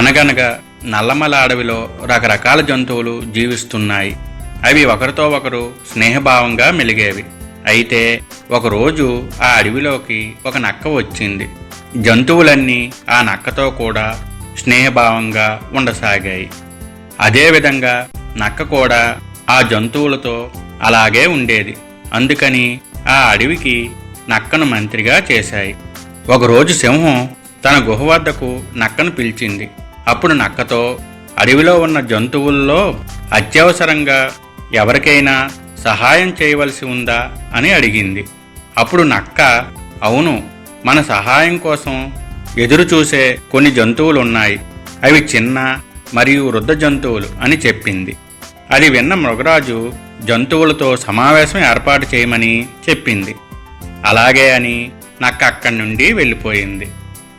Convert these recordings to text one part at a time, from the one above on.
అనగనగా నల్లమల అడవిలో రకరకాల జంతువులు జీవిస్తున్నాయి. అవి ఒకరితో ఒకరు స్నేహభావంగా మెలిగేవి. అయితే ఒకరోజు ఆ అడవిలోకి ఒక నక్క వచ్చింది. జంతువులన్నీ ఆ నక్కతో కూడా స్నేహభావంగా ఉండసాగాయి. అదేవిధంగా నక్క కూడా ఆ జంతువులతో అలాగే ఉండేది. అందుకని ఆ అడవికి నక్కను మంత్రిగా చేశాయి. ఒకరోజు సింహం తన గుహ వద్దకు నక్కను పిలిచింది. అప్పుడు నక్కతో అడవిలో ఉన్న జంతువుల్లో అత్యవసరంగా ఎవరికైనా సహాయం చేయవలసి ఉందా? అని అడిగింది. అప్పుడు నక్క అవును మన సహాయం కోసం ఎదురు చూసే కొన్ని జంతువులు ఉన్నాయి అవి చిన్న మరియు వృద్ధ జంతువులు అని చెప్పింది. అది విన్న మృగరాజు జంతువులతో సమావేశం ఏర్పాటు చేయమని చెప్పింది. అలాగే అని నక్క అక్కడి నుండి వెళ్ళిపోయింది.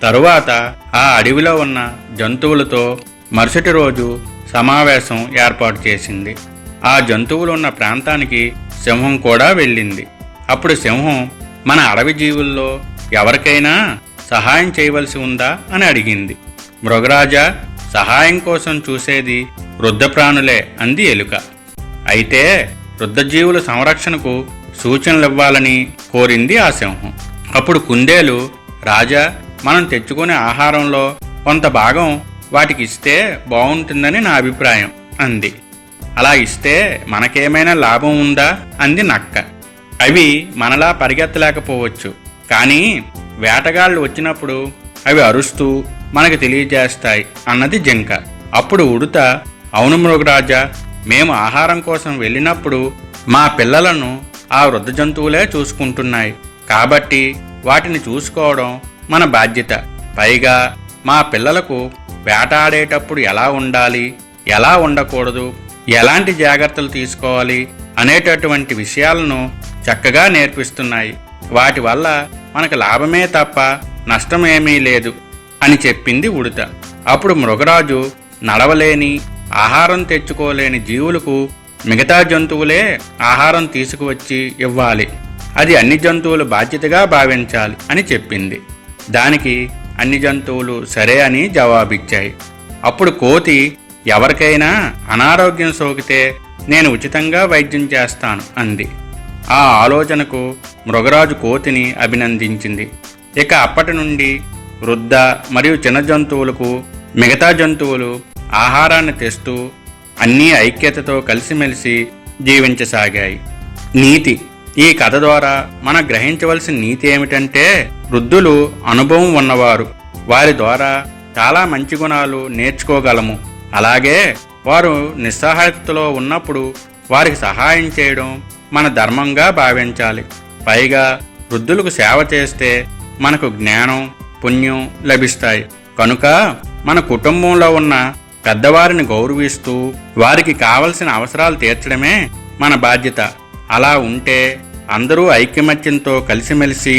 తరువాత ఆ అడవిలో ఉన్న జంతువులతో మరుసటి రోజు సమావేశం ఏర్పాటు చేసింది. ఆ జంతువులు ఉన్న ప్రాంతానికి సింహం కూడా వెళ్ళింది. అప్పుడు సింహం మన అడవి జీవుల్లో ఎవరికైనా సహాయం చేయవలసి ఉందా? అని అడిగింది. మృగరాజా సహాయం కోసం చూసేది వృద్ధ ప్రాణులే అంది ఎలుక. అయితే వృద్ధజీవుల సంరక్షణకు సూచనలివ్వాలని కోరింది ఆ సింహం. అప్పుడు కుందేలు రాజా మనం తెచ్చుకునే ఆహారంలో కొంత భాగం వాటికి ఇస్తే బాగుంటుందని నా అభిప్రాయం అంది. అలా ఇస్తే మనకేమైనా లాభం ఉందా? అంది నక్క. అవి మనలా పరిగెత్తలేకపోవచ్చు. కానీ వేటగాళ్ళు వచ్చినప్పుడు అవి అరుస్తూ మనకు తెలియజేస్తాయి అన్నది జింక. అప్పుడు ఉడుత అవును మృగరాజా మేము ఆహారం కోసం వెళ్ళినప్పుడు మా పిల్లలను ఆ వృద్ధ జంతువులే చూసుకుంటున్నాయి. కాబట్టి వాటిని చూసుకోవడం మన బాధ్యత. పైగా మా పిల్లలకు వేటాడేటప్పుడు ఎలా ఉండాలి ఎలా ఉండకూడదు ఎలాంటి జాగ్రత్తలు తీసుకోవాలి అనేటటువంటి విషయాలను చక్కగా నేర్పిస్తున్నాయి. వాటి వల్ల మనకు లాభమే తప్ప నష్టమేమీ లేదు అని చెప్పింది ఉడుత. అప్పుడు మృగరాజు నడవలేని ఆహారం తెచ్చుకోలేని జీవులకు మిగతా జంతువులే ఆహారం తీసుకువచ్చి ఇవ్వాలి. అది అన్ని జంతువులు బాధ్యతగా భావించాలి అని చెప్పింది. దానికి అన్ని జంతువులు సరే అని జవాబిచ్చాయి. అప్పుడు కోతి ఎవరికైనా అనారోగ్యం సోకితే నేను ఉచితంగా వైద్యం చేస్తాను అంది. ఆ ఆలోచనకు మృగరాజు కోతిని అభినందించింది. ఇక అప్పటి నుండి వృద్ధ మరియు చిన్న జంతువులకు మిగతా జంతువులు ఆహారాన్ని తెస్తూ అన్నీ ఐక్యతతో కలిసిమెలిసి జీవించసాగాయి. నీతి ఈ కథ ద్వారా మనం గ్రహించవలసిన నీతి ఏమిటంటే వృద్ధులు అనుభవం ఉన్నవారు. వారి ద్వారా చాలా మంచి గుణాలు నేర్చుకోగలము. అలాగే వారు నిస్సహాయతలో ఉన్నప్పుడు వారికి సహాయం చేయడం మన ధర్మంగా భావించాలి. పైగా వృద్ధులకు సేవ చేస్తే మనకు జ్ఞానం పుణ్యం లభిస్తాయి. కనుక మన కుటుంబంలో ఉన్న పెద్దవారిని గౌరవిస్తూ వారికి కావలసిన అవసరాలు తీర్చడమే మన బాధ్యత. అలా ఉంటే అందరూ ఐక్యమత్యంతో కలిసిమెలిసి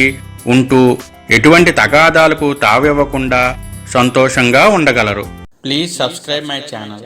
ఉంటూ ఎటువంటి తగాదాలకు తావివ్వకుండా సంతోషంగా ఉండగలరు. Please subscribe my channel